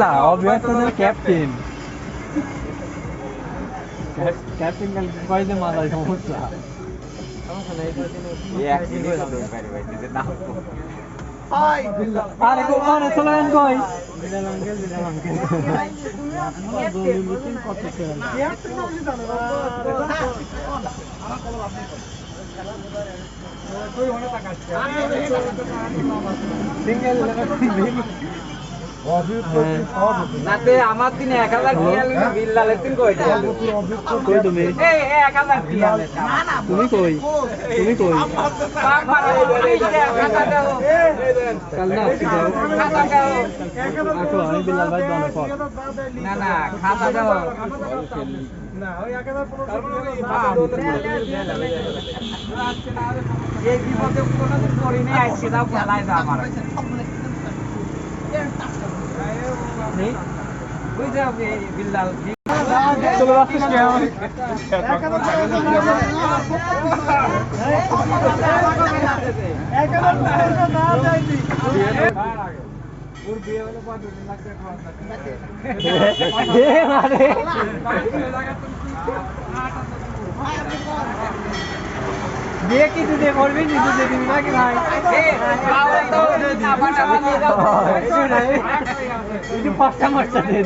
পাতলা obviously captain captain কয় যে মাথায় সমস্যা আরে কো মানে চলে গেল কই বিলাল আঙ্কেল বিলাল আঙ্কেল কত খেল সিঙ্গেল নাতে আমার দিনে এক হাজার লইলো বিল্লালের দিন কই টিয়া লইলো? কই তুমি এই এক হাজার লইলো। তুমি কই তুমি কই। কাল না যাও। আসো আমি বিলাল ভাই দোকানে পর না না খাতা দাও এই বিপদে কোনোদিন পড়িনি আজকে দাও ফেলাই দাও আমার বিল্লাল চলে যাচ্ছিস বিয়ে মারে বিয়ে করবি? দিয়ে দিবি নাকি ভাই? পাঁচটা মাস্টার দিয়ে